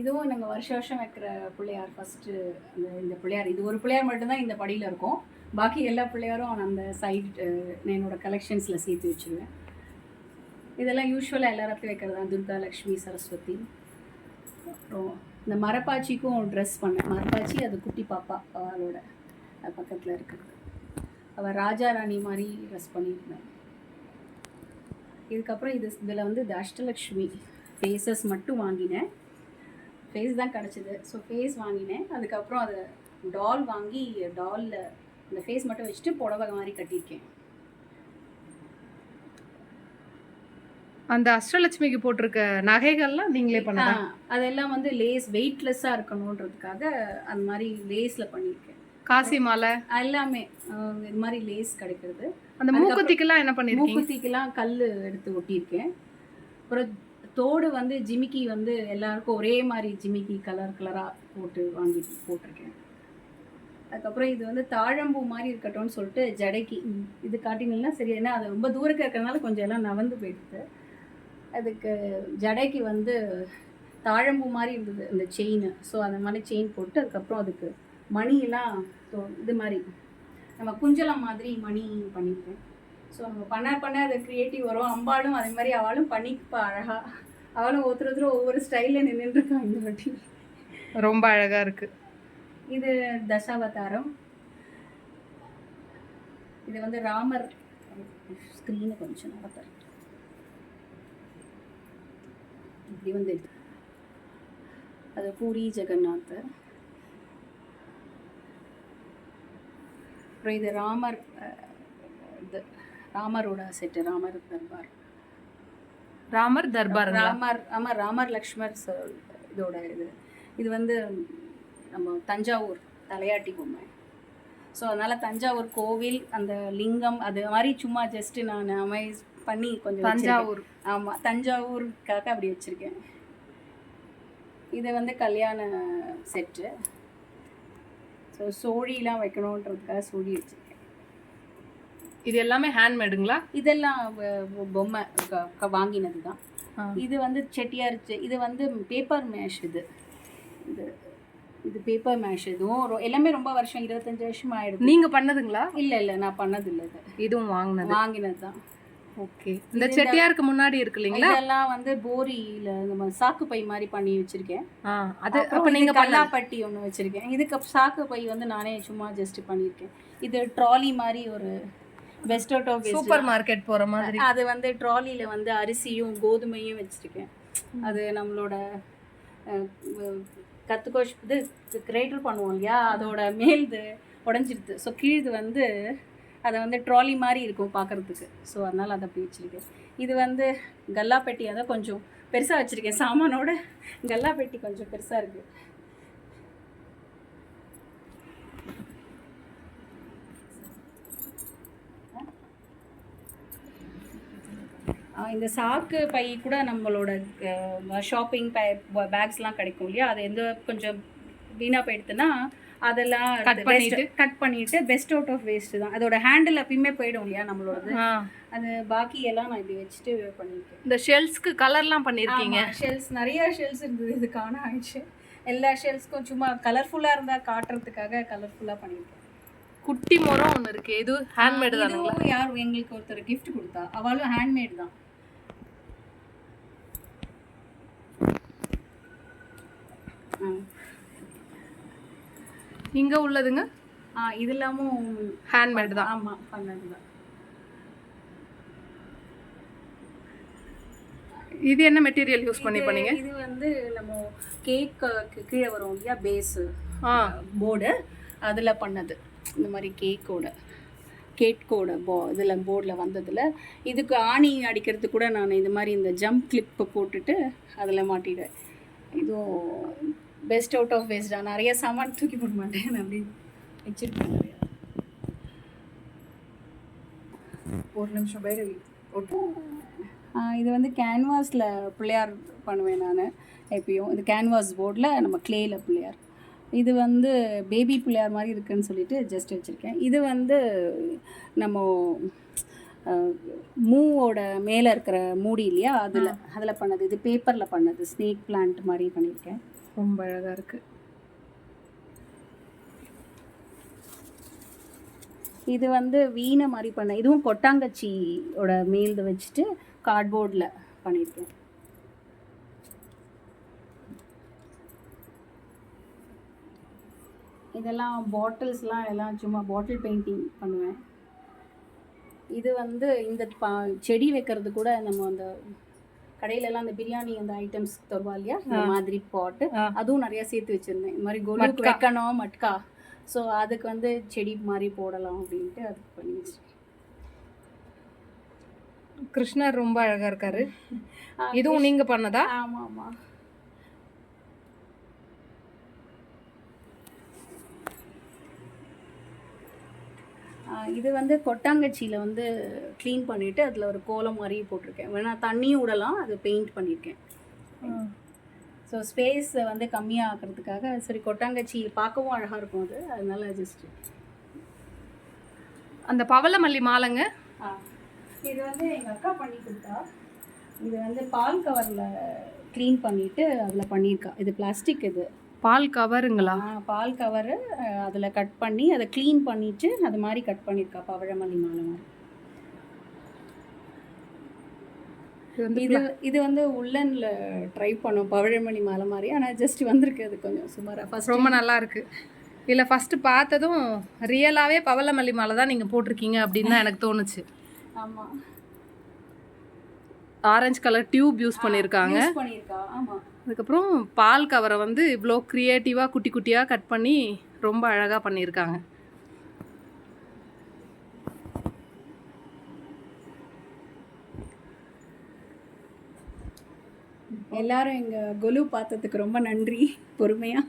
இதுவும் நாங்கள் வருஷ வருஷம் வைக்கிற பிள்ளையார் ஃபஸ்ட்டு அந்த இந்த பிள்ளையார் இது ஒரு பிள்ளையார் மட்டும்தான் இந்த படியில் இருக்கும். பாக்கி எல்லா பிள்ளையாரும் நான் அந்த சைட் என்னோட கலெக்ஷன்ஸில் சேர்த்து வச்சுருவேன். இதெல்லாம் யூஸ்வலாக எல்லா வைக்கிறது தான். துர்கா லக்ஷ்மி சரஸ்வதி. அப்புறம் இந்த மரப்பாச்சிக்கும் ட்ரெஸ் பண்ணேன். மரப்பாச்சி அது குட்டி பாப்பா அவளோட அது பக்கத்தில் இருக்கிறது. அவள் ராஜா ராணி மாதிரி ட்ரெஸ் பண்ணியிருந்தேன் இதுக்கப்புறம் இது இதில் வந்து இந்த அஷ்டலக்ஷ்மி ஃபேஸஸ் மட்டும் வாங்கினேன். ஃபேஸ் தான் கிடச்சிது. ஸோ ஃபேஸ் வாங்கினேன். அதுக்கப்புறம் அதை டால் வாங்கி டாலில் இந்த ஃபேஸ் மட்டும் வச்சுட்டு புடவை மாதிரி கட்டியிருக்கேன். அந்த அஷ்டலட்சுமிக்கு போட்டிருக்க நகைகள்லாம் நீங்களே பண்ணதா? ஆ, அதெல்லாம் வந்து லேஸ் வெயிட்லெஸ்ஸாக இருக்கணுன்றதுக்காக அந்த மாதிரி லேஸில் பண்ணியிருக்கேன். காசி மாலை? எல்லாமே. இது மாதிரி லேஸ் கிடைக்கிறது. அந்த மூக்குத்திக்கெல்லாம் என்ன பண்ணிருக்கீங்க மூக்குத்திக்கெல்லாம் கல் எடுத்து ஒட்டியிருக்கேன். அப்புறம் தோடு வந்து ஜிமிக்கி வந்து எல்லாருக்கும் ஒரே மாதிரி ஜிமிக்கி கலர் கலராக போட்டு வாங்கி போட்டிருக்கேன். அதுக்கப்புறம் இது வந்து தாழம்பூ மாதிரி இருக்கட்டும்னு சொல்லிட்டு ஜடைக்கு. இது காட்டினீங்கன்னா சரி ஏன்னா அது ரொம்ப தூரக்கு இருக்கிறதுனால கொஞ்சம் எல்லாம் நவந்து போயிடுது. அதுக்கு ஜடைக்கு வந்து தாழம்பூ மாதிரி இருந்தது இந்த செயின் ஸோ அந்த மாதிரி செயின் போட்டு அதுக்கப்புறம் அதுக்கு மணியெல்லாம் தோ- இது மாதிரி நம்ம குஞ்சலம் மாதிரி மணி பண்ணியிருக்கேன் ஸோ நம்ம பண்ண பண்ண அது க்ரியேட்டிவ் வரும். அம்பாலும் அதே மாதிரி அவளும் பண்ணிப்பா அழகாக அவளும் ஒருத்தர் ஒருத்தர் ஒவ்வொரு ஸ்டைலில் நின்றுருக்காங்க இந்த வாட்டி. ரொம்ப அழகா இருக்கு. இது தசாவதாரம். இது வந்து ராமர். ஸ்க்ரீனை கொஞ்சம் நடத்துறேன் இப்படி வந்து அது பூரி ஜெகநாத். அப்புறம் இது ராமர் ராமரோட செட்டு ராமர் தர்பார். ராமர் தர்பாருங்களா? ராமர் ஆமாம் ராமர் லக்ஷ்மர் இதோட இது. இது வந்து நம்ம தஞ்சாவூர் தலையாட்டி பொம்மை. ஸோ அதனால் தஞ்சாவூர் கோவில் அந்த லிங்கம் அது மாதிரி சும்மா ஜஸ்ட்டு நான் அமைஸ் பண்ணி கொஞ்சம் தஞ்சாவூர். ஆமாம் தஞ்சாவூருக்காக அப்படி வச்சுருக்கேன். இது வந்து கல்யாண செட்டு ஸோ சோழிலாம் வைக்கணுன்றதுக்காக சோழி வச்சுருக்கேன். இது எல்லாமே ஹேண்ட்மேடுங்களா இதெல்லாம் பொம்மை வாங்கினது தான். இது வந்து செட்டியார் இது வந்து பேப்பர் மேஷ் இது. இது இது பேப்பர் மேஷ் இதுவும் எல்லாமே ரொம்ப வருஷம் இருபத்தஞ்சு வருஷம் ஆயிடுது. நீங்க பண்ணதுங்களா? இல்லை இல்லை நான் பண்ணது இல்லை இது. இதுவும் வாங்கினது. வாங்கினது தான் ஓகே. இந்த செட்டியாருக்கு முன்னாடி இருக்கு இல்லைங்களா? இதெல்லாம் வந்து போரியில் நம்ம சாக்கு பை மாதிரி பண்ணி வச்சிருக்கேன். அது அப்ப நீங்க பண்ணல கல்லாப்பட்டி ஒன்று வச்சிருக்கேன். இதுக்கு சாக்கு பை வந்து நானே சும்மா ஜஸ்ட் பண்ணியிருக்கேன். இது ட்ராலி மாதிரி ஒரு best out of supermarket போற மாதிரி. அது வந்து ட்ராலியில் வந்து அரிசியும் கோதுமையும் வச்சுருக்கேன். அது நம்மளோட கத்துக்கோஷ் இது கிரேட்டர் பண்ணுவோம் இல்லையா? அதோட மேல்து உடஞ்சிடுது ஸோ கீழ்து வந்து அதை வந்து ட்ராலி மாதிரி இருக்கும் பார்க்குறதுக்கு ஸோ அதனால் அதை அப்படி வச்சுருக்கேன். இது வந்து கல்லா பெட்டி அதை கொஞ்சம் பெருசாக வச்சுருக்கேன். சாமானோட கல்லா பெட்டி கொஞ்சம் பெருசாக இருக்குது இந்த சாக்கு பை கூட நம்மளோட ஷாப்பிங் பை பேக்ஸ்லாம் கிடைக்கும் இல்லையா? அது எந்த கொஞ்சம் வீணாக போயிடுதுன்னா அதெல்லாம் Cut பண்ணிட்டு? கட் பண்ணிட்டு பெஸ்ட் அவுட் ஆஃப் வேஸ்ட் தான். அதோட ஹேண்டில் எப்பயுமே போயிடும் இல்லையா நம்மளோடது? ஆ. அது பாக்கி எல்லாம் நான் இப்படி வச்சுட்டு பண்ணியிருக்கேன். இந்த ஷெல்ஸ்க்கு கலர்லாம் பண்ணிருக்கீங்க ஷெல்ஸ் நிறைய ஷெல்ஸ் இருந்தது. இது காண ஆயிடுச்சு. எல்லா ஷெல்ஸ்க்கும் சும்மா கலர்ஃபுல்லாக இருந்தால் காட்டுறதுக்காக கலர்ஃபுல்லாக பண்ணியிருக்கேன். குட்டி முறம் ஒன்று இருக்கு. இது ஹேண்ட்மேடு இதுவும் யார் எங்களுக்கு ஒருத்தர் gift கொடுத்தா. அவளும் ஹேண்ட்மேட் தான் ஆ. இங்க உள்ளதுங்க? ஆ இது எல்லாமும் ஹேண்ட்மேடு தான். ஆமாம் பண்ணது தான். இது என்ன மெட்டீரியல் யூஸ் பண்ணி பண்ணீங்க இது வந்து நம்ம கேக் கீழே வரும் இல்லையா பேஸு ஆ. போர்டு அதில் பண்ணது. இந்த மாதிரி கேக்கோட கேக்கோட போ இதில் போர்டில் வந்ததில். இதுக்கு ஆணி அடிக்கிறதுக்கு கூட நான் இந்த மாதிரி இந்த ஜம்ப் கிளிப்பு போட்டுட்டு அதில் மாட்டிடுவேன். இதுவும் பெஸ்ட் அவுட் ஆஃப் வேஸ்டா நிறைய சாமான் தூக்கி போட மாட்டேன். அப்படி வச்சுருப்பேன் நிறையா ஒரு நிமிஷம் பைரவி இது வந்து கேன்வாஸில் பிள்ளையார் பண்ணுவேன் நான் எப்பயும். இது கேன்வாஸ் போர்டில் நம்ம க்ளேயில் பிள்ளையார். இது வந்து பேபி பிள்ளையார் மாதிரி இருக்குன்னு சொல்லிட்டு ஜஸ்ட் வச்சுருக்கேன். இது வந்து நம்ம மூவோட மேலே இருக்கிற மூடி இல்லையா? அதில் அதில் பண்ணது. இது பேப்பரில் பண்ணது. ஸ்னேக் பிளான்ட் மாதிரி பண்ணியிருக்கேன். ரொம்ப அழகாக இருக்குது இது வந்து வீணை மாதிரி பண்ண இதுவும் கொட்டாங்கச்சியோட மேல்து வச்சுட்டு கார்ட்போர்டில் பண்ணியிருக்கேன் இதெல்லாம் பாட்டில்ஸ்லாம் எல்லாம் சும்மா பாட்டில் பெயிண்டிங் பண்ணுவேன். இது வந்து இந்த பா செடி வைக்கிறது கூட நம்ம அந்த கடையிலலாம் அந்த பிரியாணி அந்த ஐட்டம்ஸ் தருவா இல்லையா? இந்த மாதிரி பாட்டு. அதுவும் நிறைய சேர்த்து வச்சிருந்தேன். இந்த மாதிரி கொலுக்கு. வைக்கணும் மட்கா. ஸோ அதுக்கு வந்து செடி மாதிரி போடலாம் அப்படின்ட்டு அதுக்கு பண்ணி வச்சிருக்கேன் கிருஷ்ணர் ரொம்ப அழகா இருக்காரு. இதுவும் நீங்க பண்ணதா? ஆமாம் ஆமாம் இது வந்து கொட்டாங்கச்சியில் வந்து க்ளீன் பண்ணிவிட்டு அதில் ஒரு கோலம் மாதிரி போட்டிருக்கேன். வேணா தண்ணியும் விடலாம் அது பெயிண்ட் பண்ணியிருக்கேன் ஸோ ஸ்பேஸ் வந்து கம்மியாக ஆக்கிறதுக்காக சரி கொட்டாங்கச்சி பார்க்கவும் அழகாக இருக்கும் அது. அதனால ஜஸ்ட் அந்த பவளமல்லி மாலைங்க? ஆ. இது வந்து எங்கள் அக்கா பண்ணி கொடுத்தா. இது வந்து பால் கவரில் க்ளீன் பண்ணிவிட்டு அதில் பண்ணியிருக்கா இது பிளாஸ்டிக் இது. பால் கவருங்களா? பால் கவரு அதில் கட் பண்ணி அதை க்ளீன் பண்ணிட்டு அது மாதிரி கட் பண்ணியிருக்கா பவழமல்லி மாலை மாதிரி. இது வந்து இது வந்து உள்ளனில் ட்ரை பண்ணோம் பவழமல்லி மாலை மாதிரி. ஆனால் ஜஸ்ட் வந்திருக்கு அது கொஞ்சம் சுமாராக ஃபஸ்ட் ரொம்ப நல்லா இருக்கு. இல்ல ஃபர்ஸ்ட் பார்த்ததும் ரியலாவே பவளமல்லி மாலை தான் நீங்க போட்டிருக்கீங்க அப்படின்னு தான் எனக்கு தோணுச்சு. ஆமாம் ஆரஞ்சு கலர் டியூப் யூஸ் பண்ணியிருக்காங்க. பண்ணியிருக்கா. ஆமாம் அதுக்கப்புறம் பால் கவரை வந்து இவ்வளோ க்ரியேட்டிவாக குட்டி குட்டியாக கட் பண்ணி ரொம்ப அழகாக பண்ணியிருக்காங்க. எல்லாரும் எங்கள் கொலு பார்த்ததுக்கு ரொம்ப நன்றி. பொறுமையாக